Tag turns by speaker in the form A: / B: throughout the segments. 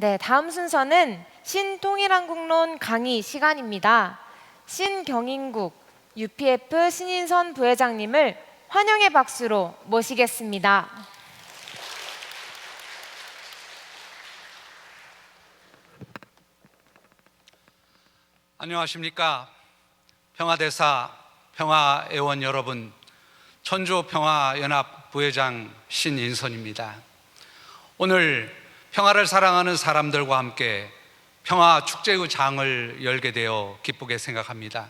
A: 네, 다음 순서는 신통일한국론 강의 시간입니다. 신경인국 UPF 신인선 부회장님을 환영의 박수로 모시겠습니다.
B: 안녕하십니까 평화대사 평화애원 여러분 천주평화연합 부회장 신인선입니다 오늘 평화를 사랑하는 사람들과 함께 평화 축제의 장을 열게 되어 기쁘게 생각합니다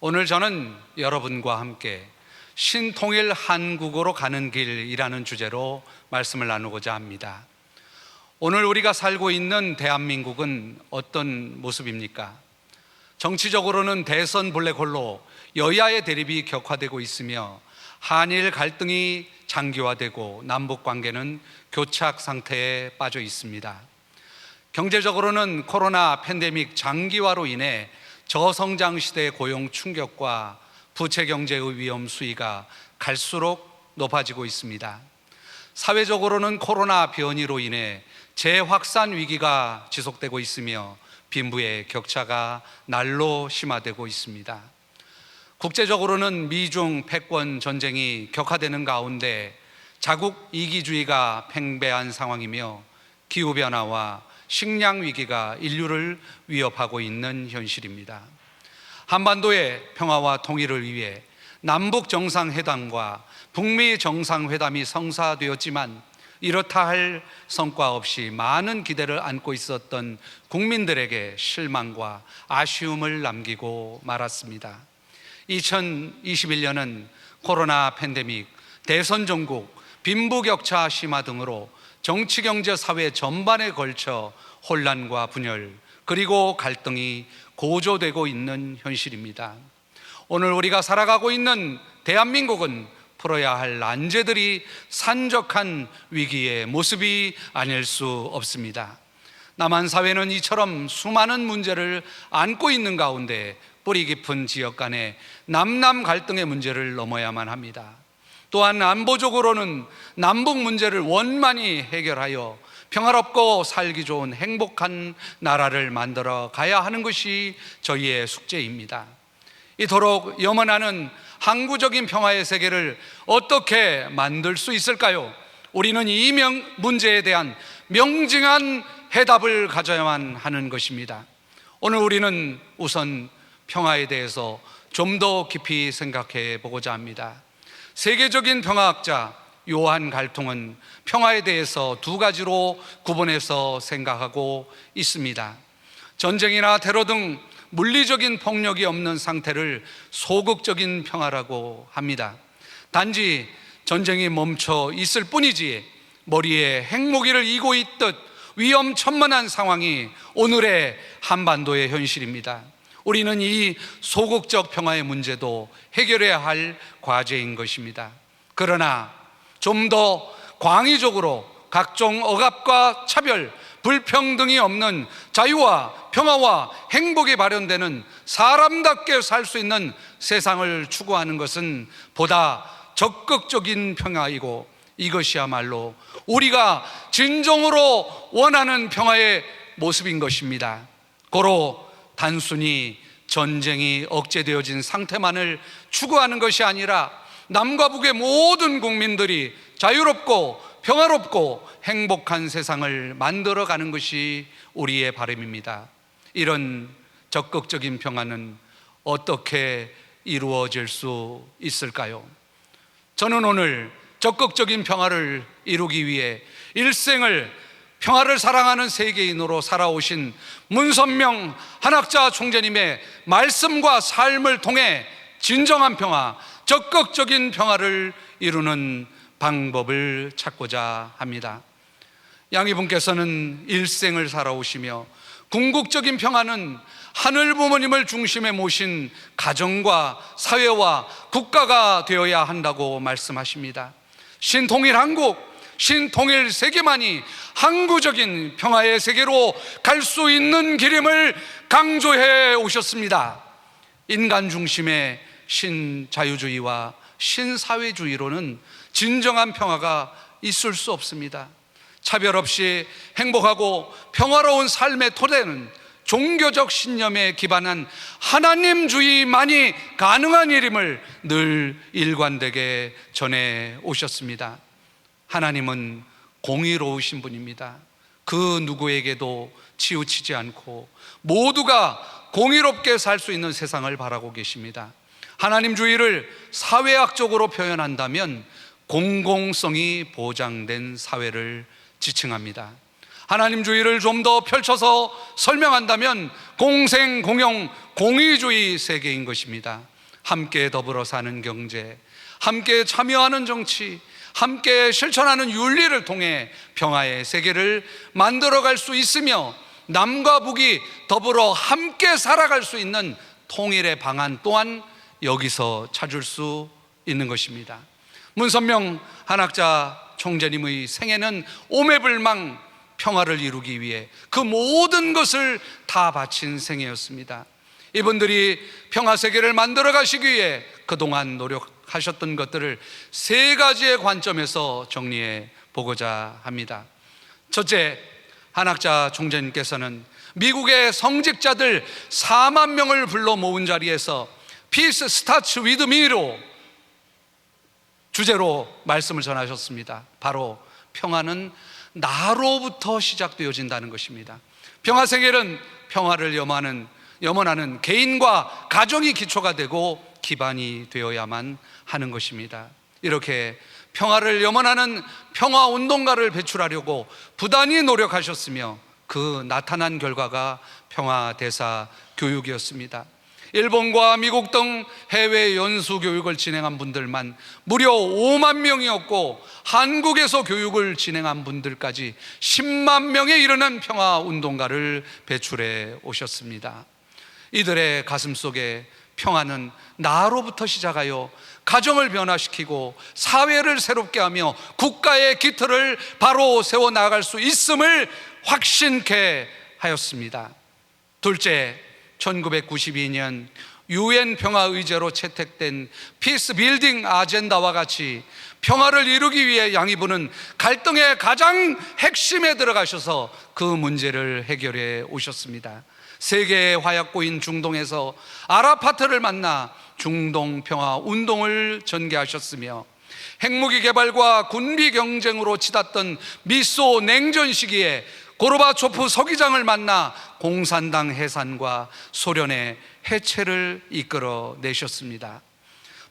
B: 오늘 저는 여러분과 함께 신통일 한국으로 가는 길이라는 주제로 말씀을 나누고자 합니다 오늘 우리가 살고 있는 대한민국은 어떤 모습입니까? 정치적으로는 대선 블랙홀로 여야의 대립이 격화되고 있으며 한일 갈등이 장기화되고 남북 관계는 교착 상태에 빠져 있습니다. 경제적으로는 코로나 팬데믹 장기화로 인해 저성장 시대의 고용 충격과 부채 경제의 위험 수위가 갈수록 높아지고 있습니다. 사회적으로는 코로나 변이로 인해 재확산 위기가 지속되고 있으며 빈부의 격차가 날로 심화되고 있습니다. 국제적으로는 미중 패권 전쟁이 격화되는 가운데 자국 이기주의가 팽배한 상황이며 기후 변화와 식량 위기가 인류를 위협하고 있는 현실입니다. 한반도의 평화와 통일을 위해 남북 정상회담과 북미 정상회담이 성사되었지만 이렇다 할 성과 없이 많은 기대를 안고 있었던 국민들에게 실망과 아쉬움을 남기고 말았습니다. 2021년은 코로나 팬데믹, 대선 전국, 빈부격차 심화 등으로 정치, 경제, 사회 전반에 걸쳐 혼란과 분열, 그리고 갈등이 고조되고 있는 현실입니다. 오늘 우리가 살아가고 있는 대한민국은 풀어야 할 난제들이 산적한 위기의 모습이 아닐 수 없습니다. 남한 사회는 이처럼 수많은 문제를 안고 있는 가운데 뿌리 깊은 지역 간의 남남 갈등의 문제를 넘어야만 합니다. 또한 안보적으로는 남북 문제를 원만히 해결하여 평화롭고 살기 좋은 행복한 나라를 만들어 가야 하는 것이 저희의 숙제입니다. 이토록 염원하는 항구적인 평화의 세계를 어떻게 만들 수 있을까요? 우리는 이 명, 문제에 대한 명징한 해답을 가져야만 하는 것입니다. 오늘 우리는 우선 평화에 대해서 좀 더 깊이 생각해 보고자 합니다. 세계적인 평화학자 요한 갈통은 평화에 대해서 두 가지로 구분해서 생각하고 있습니다. 전쟁이나 테러 등 물리적인 폭력이 없는 상태를 소극적인 평화라고 합니다. 단지 전쟁이 멈춰 있을 뿐이지 머리에 핵무기를 이고 있듯 위험천만한 상황이 오늘의 한반도의 현실입니다. 우리는 이 소극적 평화의 문제도 해결해야 할 과제인 것입니다. 그러나 좀 더 광의적으로 각종 억압과 차별, 불평등이 없는 자유와 평화와 행복이 발현되는 사람답게 살 수 있는 세상을 추구하는 것은 보다 적극적인 평화이고 이것이야말로 우리가 진정으로 원하는 평화의 모습인 것입니다. 고로 단순히 전쟁이 억제되어진 상태만을 추구하는 것이 아니라 남과 북의 모든 국민들이 자유롭고 평화롭고 행복한 세상을 만들어 가는 것이 우리의 바람입니다. 이런 적극적인 평화는 어떻게 이루어질 수 있을까요? 저는 오늘 적극적인 평화를 이루기 위해 일생을 평화를 사랑하는 세계인으로 살아오신 문선명 한학자 총재님의 말씀과 삶을 통해 진정한 평화, 적극적인 평화를 이루는 방법을 찾고자 합니다. 양이분께서는 일생을 살아오시며 궁극적인 평화는 하늘 부모님을 중심에 모신 가정과 사회와 국가가 되어야 한다고 말씀하십니다. 신통일 한국, 신통일 세계만이 항구적인 평화의 세계로 갈 수 있는 길임을 강조해 오셨습니다. 인간 중심의 신자유주의와 신사회주의로는 진정한 평화가 있을 수 없습니다. 차별 없이 행복하고 평화로운 삶의 토대는 종교적 신념에 기반한 하나님주의만이 가능한 일임을 늘 일관되게 전해 오셨습니다. 하나님은 공의로우신 분입니다. 그 누구에게도 치우치지 않고 모두가 공의롭게 살 수 있는 세상을 바라고 계십니다. 하나님 주의를 사회학적으로 표현한다면 공공성이 보장된 사회를 지칭합니다. 하나님 주의를 좀 더 펼쳐서 설명한다면 공생, 공용, 공의주의 세계인 것입니다. 함께 더불어 사는 경제, 함께 참여하는 정치, 함께 실천하는 윤리를 통해 평화의 세계를 만들어갈 수 있으며 남과 북이 더불어 함께 살아갈 수 있는 통일의 방안 또한 여기서 찾을 수 있는 것입니다. 문선명 한학자 총재님의 생애는 오매불망 평화를 이루기 위해 그 모든 것을 다 바친 생애였습니다. 이분들이 평화 세계를 만들어 가시기 위해 그동안 노력 하셨던 것들을 세 가지의 관점에서 정리해 보고자 합니다. 첫째, 한학자 총재님께서는 미국의 성직자들 4만 명을 불러 모은 자리에서 Peace starts with me로 주제로 말씀을 전하셨습니다. 바로 평화는 나로부터 시작되어진다는 것입니다. 평화 세계는 평화를 염하는 염원하는 개인과 가정이 기초가 되고 기반이 되어야만 하는 것입니다. 이렇게 평화를 염원하는 평화 운동가를 배출하려고 부단히 노력하셨으며 그 나타난 결과가 평화 대사 교육이었습니다. 일본과 미국 등 해외 연수 교육을 진행한 분들만 무려 5만 명이었고 한국에서 교육을 진행한 분들까지 10만 명에 이르는 평화 운동가를 배출해 오셨습니다. 이들의 가슴 속에 평화는 나로부터 시작하여 가정을 변화시키고 사회를 새롭게 하며 국가의 기틀을 바로 세워 나갈 수 있음을 확신케 하였습니다. 둘째, 1992년 유엔 평화 의제로 채택된 피스 빌딩 아젠다와 같이 평화를 이루기 위해 양이부는 갈등의 가장 핵심에 들어가셔서 그 문제를 해결해 오셨습니다. 세계의 화약고인 중동에서 아라파트를 만나 중동 평화 운동을 전개하셨으며 핵무기 개발과 군비 경쟁으로 치닫던 미소 냉전 시기에 고르바초프 서기장을 만나 공산당 해산과 소련의 해체를 이끌어 내셨습니다.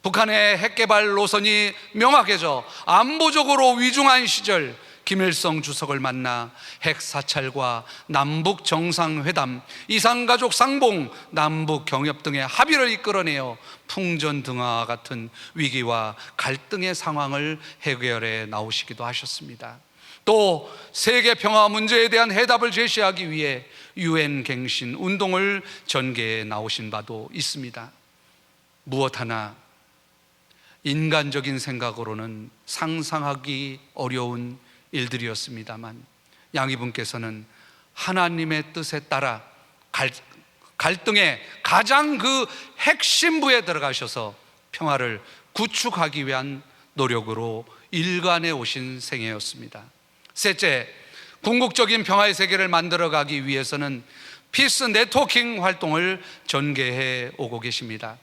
B: 북한의 핵개발 노선이 명확해져 안보적으로 위중한 시절 김일성 주석을 만나 핵 사찰과 남북 정상회담, 이산가족 상봉, 남북 경협 등의 합의를 이끌어내어 풍전 등화와 같은 위기와 갈등의 상황을 해결해 나오시기도 하셨습니다. 또 세계 평화 문제에 대한 해답을 제시하기 위해 유엔 갱신 운동을 전개해 나오신 바도 있습니다. 무엇 하나 인간적인 생각으로는 상상하기 어려운 일들이었습니다만 양이분께서는 하나님의 뜻에 따라 갈, 갈등의 가장 그 핵심부에 들어가셔서 평화를 구축하기 위한 노력으로 일관해 오신 생애였습니다. 셋째, 궁극적인 평화의 세계를 만들어 가기 위해서는 피스 네트워킹 활동을 전개해 오고 계십니다.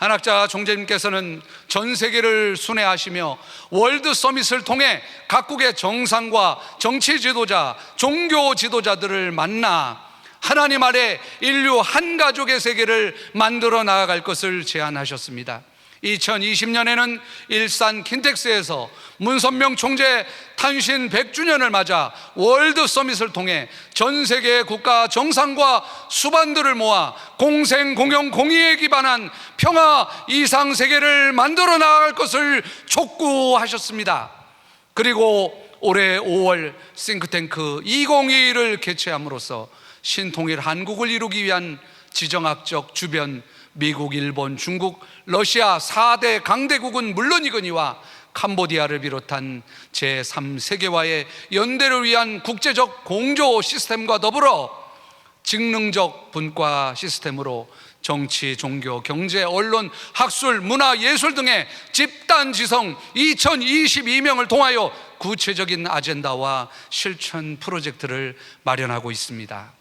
B: 한학자 종재님께서는 전 세계를 순회하시며 월드 서밋을 통해 각국의 정상과 정치 지도자, 종교 지도자들을 만나 하나님 아래 인류 한 가족의 세계를 만들어 나아갈 것을 제안하셨습니다. 2020년에는 일산 킨텍스에서 문선명 총재 탄신 100주년을 맞아 월드 서밋을 통해 전 세계 국가 정상과 수반들을 모아 공생 공영 공의에 기반한 평화 이상 세계를 만들어 나갈 것을 촉구하셨습니다. 그리고 올해 5월 싱크탱크 2021을 개최함으로써 신통일 한국을 이루기 위한 지정학적 주변 미국, 일본, 중국, 러시아 4대 강대국은 물론이거니와 캄보디아를 비롯한 제3세계와의 연대를 위한 국제적 공조 시스템과 더불어 직능적 분과 시스템으로 정치, 종교, 경제, 언론, 학술, 문화, 예술 등의 집단 지성 2022명을 통하여 구체적인 아젠다와 실천 프로젝트를 마련하고 있습니다.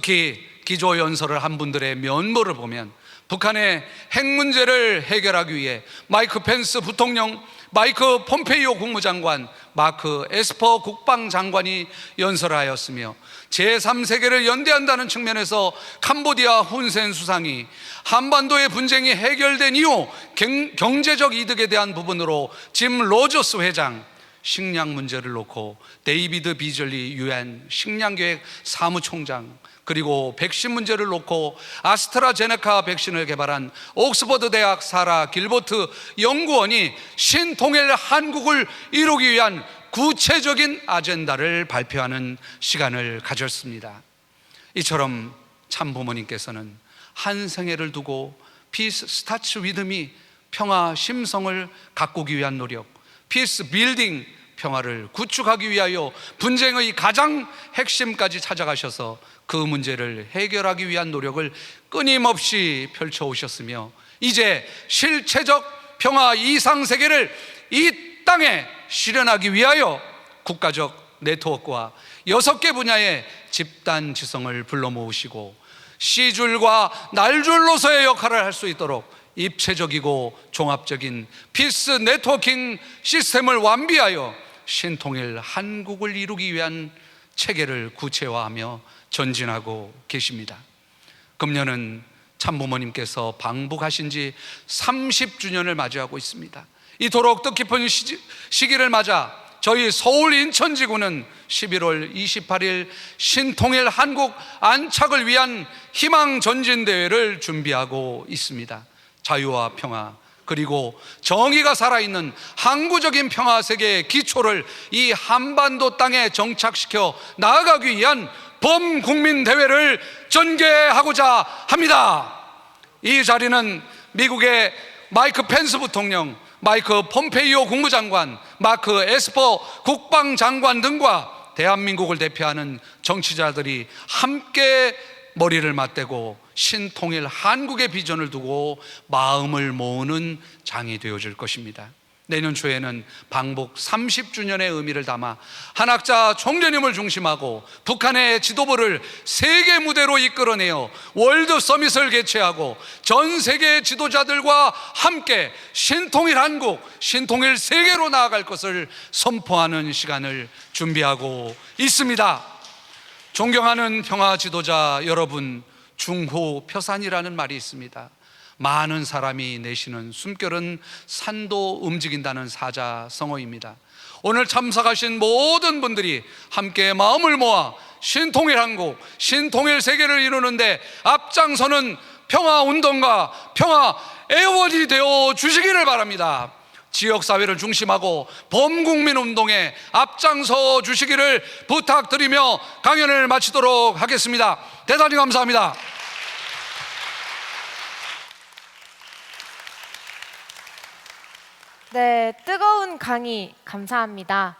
B: 특히 기조연설을 한 분들의 면모를 보면 북한의 핵 문제를 해결하기 위해 마이크 펜스 부통령, 마이크 폼페이오 국무장관, 마크 에스퍼 국방장관이 연설하였으며 제3세계를 연대한다는 측면에서 캄보디아 훈센 수상이 한반도의 분쟁이 해결된 이후 경- 경제적 이득에 대한 부분으로 짐 로저스 회장, 식량 문제를 놓고 데이비드 비절리 유엔 식량계획 사무총장 그리고 백신 문제를 놓고 아스트라제네카 백신을 개발한 옥스퍼드 대학 사라 길버트 연구원이 신통일 한국을 이루기 위한 구체적인 아젠다를 발표하는 시간을 가졌습니다. 이처럼 참 부모님께서는 한 생애를 두고 피스 스타츠 위드미 평화 심성을 가꾸기 위한 노력, 피스 빌딩 평화를 구축하기 위하여 분쟁의 가장 핵심까지 찾아가셔서 그 문제를 해결하기 위한 노력을 끊임없이 펼쳐 오셨으며 이제 실체적 평화 이상 세계를 이 땅에 실현하기 위하여 국가적 네트워크와 여섯 개 분야의 집단 지성을 불러 모으시고 시줄과 날줄로서의 역할을 할 수 있도록 입체적이고 종합적인 피스 네트워킹 시스템을 완비하여 신통일 한국을 이루기 위한 체계를 구체화하며 전진하고 계십니다. 금년은 참부모님께서 방북하신 지 30주년을 맞이하고 있습니다. 이토록 뜻깊은 시- 시기를 맞아 저희 서울 인천지구는 11월 28일 신통일 한국 안착을 위한 희망 전진 대회를 준비하고 있습니다. 자유와 평화 그리고 정의가 살아있는 항구적인 평화 세계의 기초를 이 한반도 땅에 정착시켜 나아가기 위한 범국민 대회를 전개하고자 합니다. 이 자리는 미국의 마이크 펜스 부통령, 마이크 폼페이오 국무장관, 마크 에스퍼 국방장관 등과 대한민국을 대표하는 정치자들이 함께 머리를 맞대고 신통일 한국의 비전을 두고 마음을 모으는 장이 되어질 것입니다. 내년 초에는 방북 30주년의 의미를 담아 한학자 총재님을 중심하고 북한의 지도부를 세계 무대로 이끌어내어 월드 서밋을 개최하고 전 세계 지도자들과 함께 신통일 한국, 신통일 세계로 나아갈 것을 선포하는 시간을 준비하고 있습니다. 존경하는 평화 지도자 여러분, 중호 표산이라는 말이 있습니다. 많은 사람이 내쉬는 숨결은 산도 움직인다는 사자 성어입니다. 오늘 참석하신 모든 분들이 함께 마음을 모아 신통일 한국, 신통일 세계를 이루는데 앞장서는 평화 운동가, 평화 애원이 되어 주시기를 바랍니다. 지역 사회를 중심하고 범국민 운동에 앞장서 주시기를 부탁드리며 강연을 마치도록 하겠습니다. 대단히 감사합니다.
A: 네, 뜨거운 강의 감사합니다.